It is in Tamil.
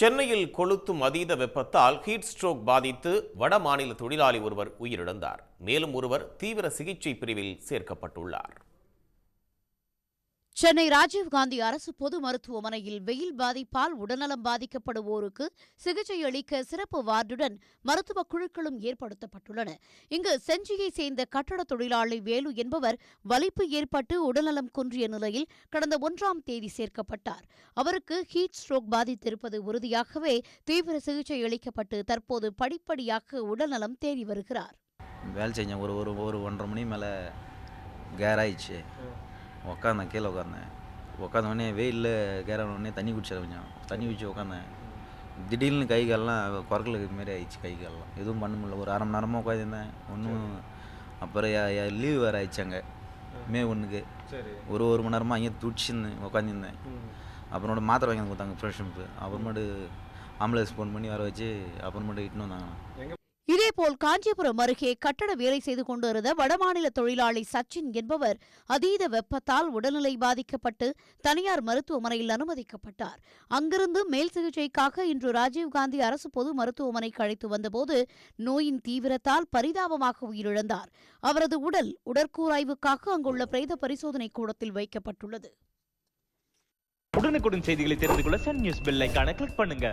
சென்னையில் கொளுத்தும் அதீத வெப்பத்தால் ஹீட் ஸ்ட்ரோக் பாதித்து வட மாநில தொழிலாளி ஒருவர் உயிரிழந்தார். மேலும் ஒருவர் தீவிர சிகிச்சை பிரிவில் சேர்க்கப்பட்டுள்ளார். சென்னை ராஜீவ்காந்தி அரசு பொது மருத்துவமனையில் வெயில் பாதிப்பால் உடல்நலம் பாதிக்கப்படுவோருக்கு சிகிச்சை அளிக்க சிறப்பு வார்டுடன் மருத்துவ குழுக்களும் ஏற்படுத்தப்பட்டுள்ளன. இங்கு செஞ்சியை சேர்ந்த கட்டட தொழிலாளி வேலு என்பவர் வலிப்பு ஏற்பட்டு உடல்நலம் குன்றிய நிலையில் கடந்த ஒன்றாம் தேதி சேர்க்கப்பட்டார். அவருக்கு ஹீட் ஸ்ட்ரோக் பாதித்திருப்பது உறுதியாகவே தீவிர சிகிச்சை அளிக்கப்பட்டு தற்போது படிப்படியாக உடல்நலம் தேறி வருகிறார். வேலை செஞ்சேன் ஒரு ஒரு ஒரு ஒன்றரை மணி மேலே கேர் ஆயிடுச்சு. உக்காந்தேன் கீழே உட்காந்தேன் உட்காந்த உடனே வெயிலில் கேர் ஆன உடனே தண்ணி குடிச்சேன் கொஞ்சம் தண்ணி குடிச்சு உட்காந்தேன் திடீர்னு கை கால்லாம் குரக்கலுக்கு மாரி ஆயிடுச்சு கை கால்லாம் எதுவும் பண்ண முடியல. ஒரு அரை மணி நேரமாக உட்காந்துருந்தேன் ஒன்றும் அப்புறம் லீவ் வேறு ஆயிடுச்சு அங்கே மே ஒன்றுக்கு ஒரு ஒரு மணி நேரமாக அங்கேயே துடிச்சிருந்தேன் உட்காந்துருந்தேன் அப்புறமேட்டு மாத்திரை வாங்கி கொடுத்தாங்க ஃப்ரெஷ்ஷுக்கு அப்புறமேட்டு ஆம்புலன்ஸ் ஃபோன் பண்ணி வர வச்சு அப்புறமேட்டு இட்டுன்னு வந்தாங்க இதேபோல் காஞ்சிபுரம் அருகே கட்டட வேலை செய்து கொண்டிருந்த வடமாநில தொழிலாளி சச்சின் என்பவர் அதீத வெப்பத்தால் உடல்நிலை பாதிக்கப்பட்டு தனியார் மருத்துவமனையில் அனுமதிக்கப்பட்டார். அங்கிருந்து மேல் சிகிச்சைக்காக இன்று ராஜீவ்காந்தி அரசு பொது மருத்துவமனைக்கு அழைத்து வந்தபோது நோயின் தீவிரத்தால் பரிதாபமாக உயிரிழந்தார். அவரது உடல் உடற்கூராய்வுக்காக அங்குள்ள பிரேத பரிசோதனை கூடத்தில் வைக்கப்பட்டுள்ளது. உடனுக்குடன் செய்திகளை தெரிந்து கொள்ள சன் நியூஸ் பெல் ஐகானை கிளிக் பண்ணுங்க.